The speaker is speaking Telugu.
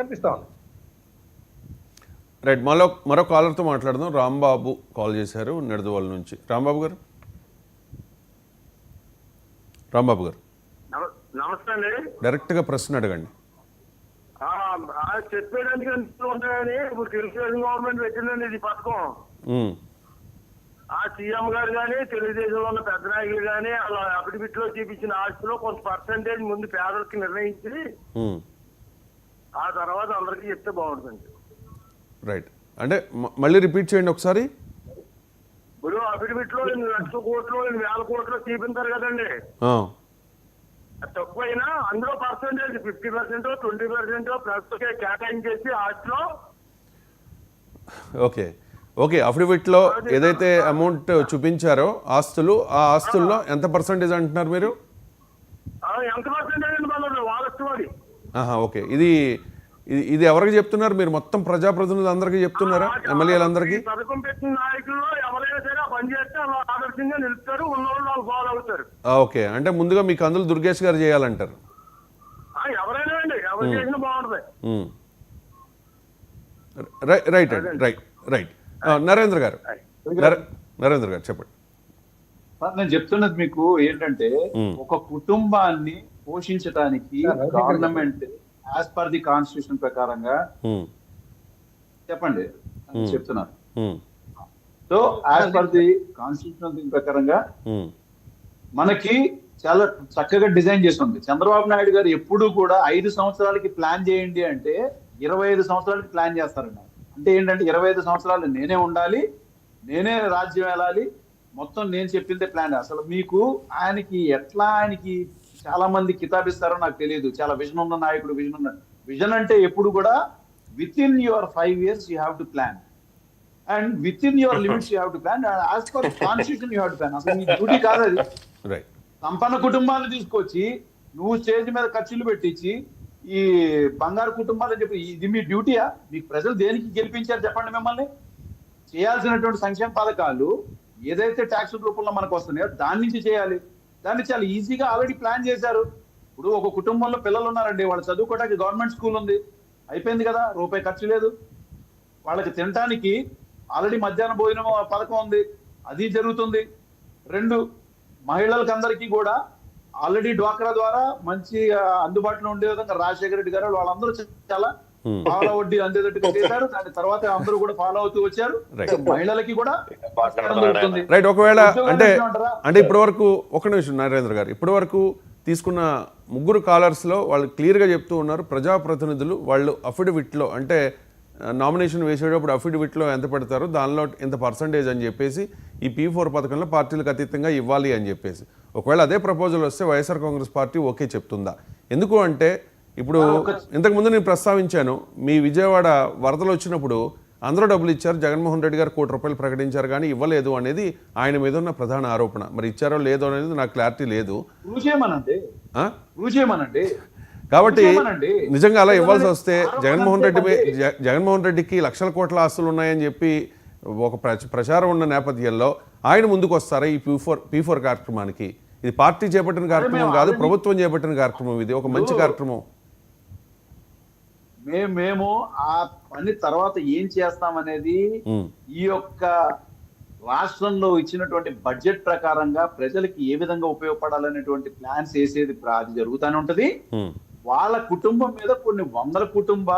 కనిపిస్తా ఉంది. రైట్ మరో మరో కాలర్తో మాట్లాడదాం. రాంబాబు కాల్ చేశారు నిడదవోలు నుంచి. రాంబాబు గారు? రాంబాబు గారు. నమ- నమస్తే అండి. డైరెక్ట్గా ప్రశ్న అడగండి. చెప్పేదానికి ఉంటాయని ఇప్పుడు తెలుగుదేశం గవర్నమెంట్ పెట్టిందండి ఇది పథకం. ఆ సీఎం గారు కానీ తెలుగుదేశంలో ఉన్న పెద్ద నాయకులు కానీ అలా అఫిడవిట్లో చూపించిన ఆస్తిలో కొంత పర్సంటేజ్ ముందు పేదలకు నిర్ణయించి ఆ తర్వాత అందరికీ చెప్తే బాగుంటుంది రైట్ అంటే మళ్ళీ రిపీట్ చేయండి ఒకసారి. ఇప్పుడు అఫిడవిట్లో ఇన్ని లక్షల కోట్లు వేల కోట్లు చూపించారు కదండి. తక్కువైనా అందులో percentage fifty percent twenty percent ప్రస్తుతం కేటాయించేసి ఆస్తిలో ఓకే. ఓకే అఫిడవిట్లో ఏదైతే అమౌంట్ చూపించారో ఆస్తులు ఆ ఆస్తుల్లో ఎంత పర్సంటేజ్ అంటున్నారు మీరు? ఎంత పర్సెంటేజ్ అండి మళ్ళీ వాళ్ళ ఇష్టం అది ఆహా ఓకే. ఇది ఇది- ఇది ఎవరికి చెప్తున్నారు? మీరు మొత్తం ప్రజాప్రతినిధులు అందరికీ చెప్తున్నారా? ఎమ్మెల్యేలందరికీ? పథకం పెట్టిన నాయకుల్లో ఎవరైనా సరే ఆ పని చేస్తే అలా ఆదర్శంగా నిలుస్తారు వాళ్ళు ఫాలో అవుతారు. ఓకే. అంటే ముందుగా మీ కందులు దుర్గేష్ గారు చేయాలంటారు. ఆ, ఎవరైనా అండి ఎవరు చేసినా బాగుంటది. రైట్ అండి రైట్ రైట్. నరేంద్ర గారు. నరే- నరేంద్ర గారు చెప్పండి. నేను చెప్తున్నది మీకు ఏంటంటే. ఒక కుటుంబాన్ని పోషించడానికి. Government as per the constitution ప్రకారంగా చెప్పండి. చెప్తున్నారు. So as per the constitution ప్రకారంగా మనకి చాలా చక్కగా డిజైన్ చేసి ఉంది చంద్రబాబు నాయుడు గారు ఎప్పుడు కూడా ఐదు సంవత్సరాలకి ప్లాన్ చేయండి అంటే ఇరవై ఐదు సంవత్సరాలకి ప్లాన్ చేస్తారండి. అంటే ఏంటంటే ఇరవై ఐదు సంవత్సరాలు నేనే ఉండాలి నేనే రాజ్యం వెళ్ళాలి మొత్తం నేను చెప్పిందే ప్లాన్. అసలు మీకు ఆయనకి ఎట్లా ఆయనకి చాలా మంది కితాబిస్తారో నాకు తెలియదు చాలా విజన్ ఉన్న నాయకుడు విజన్ ఉన్న విజన్ అంటే ఎప్పుడు కూడా within your five years you have to plan and within your limits you have to plan as per constitution you have to plan అసలు మీ డ్యూటీ కాదు అది. సంపన్న కుటుంబాలను తీసుకొచ్చి నువ్వు స్టేజ్ మీద ఖర్చులు పెట్టించి ఈ బంగారు కుటుంబాలు అని చెప్పి ఇది మీ డ్యూటీయా మీకు ప్రజలు దేనికి గెలిపించారు చెప్పండి మిమ్మల్ని? చేయాల్సినటువంటి సంక్షేమ పథకాలు ఏదైతే ట్యాక్స్ రూపంలో మనకు వస్తున్నాయో దాని నుంచి చేయాలి. దాన్ని చాలా ఈజీగా ఆల్రెడీ ప్లాన్ చేశారు. ఇప్పుడు ఒక కుటుంబంలో పిల్లలు ఉన్నారండి. వాళ్ళు చదువుకోవడానికి గవర్నమెంట్ స్కూల్ ఉంది. అయిపోయింది కదా రూపాయి ఖర్చు లేదు. వాళ్ళకి తినటానికి ఆల్రెడీ మధ్యాహ్న భోజనం పథకం ఉంది. అది జరుగుతుంది. రెండు మహిళలకు అందరికీ కూడా ఆల్రెడీ డ్వాక్రా ద్వారా మంచి అందుబాటులో ఉండే విధంగా రాజశేఖర రెడ్డి గారు వాళ్ళందరూ చాలా Hmm. పాల వడ్డీ అందేటట్టుగా చేశారు దాని తర్వాత అందరూ కూడా ఫాలో అవుతూ వచ్చారు మహిళలకి కూడా. రైట్ ఒకవేళ అంటే? అంటే ఇప్పటి వరకు ఒక నిమిషం నరేంద్ర గారు ఇప్పటి వరకు తీసుకున్న ముగ్గురు కాలర్స్లో వాళ్ళు క్లియర్గా చెప్తూ ఉన్నారు ప్రజాప్రతినిధులు వాళ్ళు అఫిడవిట్లో అంటే నామినేషన్ వేసేటప్పుడు అఫిడవిట్లో ఎంత పెడతారో దానిలో ఇంత పర్సంటేజ్ అని చెప్పేసి ఈ పీ ఫోర్ పథకంలో పార్టీలకు అతీతంగా ఇవ్వాలి అని చెప్పేసి ఒకవేళ అదే ప్రపోజల్ వస్తే వైఎస్ఆర్ కాంగ్రెస్ పార్టీ ఓకే చెప్తుందా ఎందుకు అంటే ఇప్పుడు ఇంతకుముందు నేను ప్రస్తావించాను మీ విజయవాడ వరదలు వచ్చినప్పుడు అందరూ డబ్బులు ఇచ్చారు జగన్మోహన్ రెడ్డి గారు కోటి రూపాయలు ప్రకటించారు కానీ ఇవ్వలేదు అనేది ఆయన మీద ఉన్న ప్రధాన ఆరోపణ. మరి ఇచ్చారో లేదో అనేది నాకు క్లారిటీ లేదు. కాబట్టి. నిజంగా అలా ఇవ్వాల్సి వస్తే జగన్మోహన్ రెడ్డి జగన్మోహన్ రెడ్డికి లక్షల కోట్ల ఆస్తులు ఉన్నాయని చెప్పి ఒక ప్రచ- ప్రచారం ఉన్న నేపథ్యంలో ఆయన ముందుకు వస్తారా ఈ పీ ఫోర్ పీ ఫోర్ కార్యక్రమానికి? ఇది పార్టీ చేపట్టిన కార్యక్రమం కాదు ప్రభుత్వం చేపట్టిన కార్యక్రమం ఇది ఒక మంచి కార్యక్రమం. మేము మేము ఆ పని తర్వాత ఏం చేస్తామనేది ఈ యొక్క రాష్ట్రంలో ఇచ్చినటువంటి బడ్జెట్ ప్రకారంగా ప్రజలకి ఏ విధంగా ఉపయోగపడాలనేటువంటి ప్లాన్స్ వేసేది అది జరుగుతూనే ఉంటది. వాళ్ళ కుటుంబం మీద కొన్ని వందల కుటుంబాలు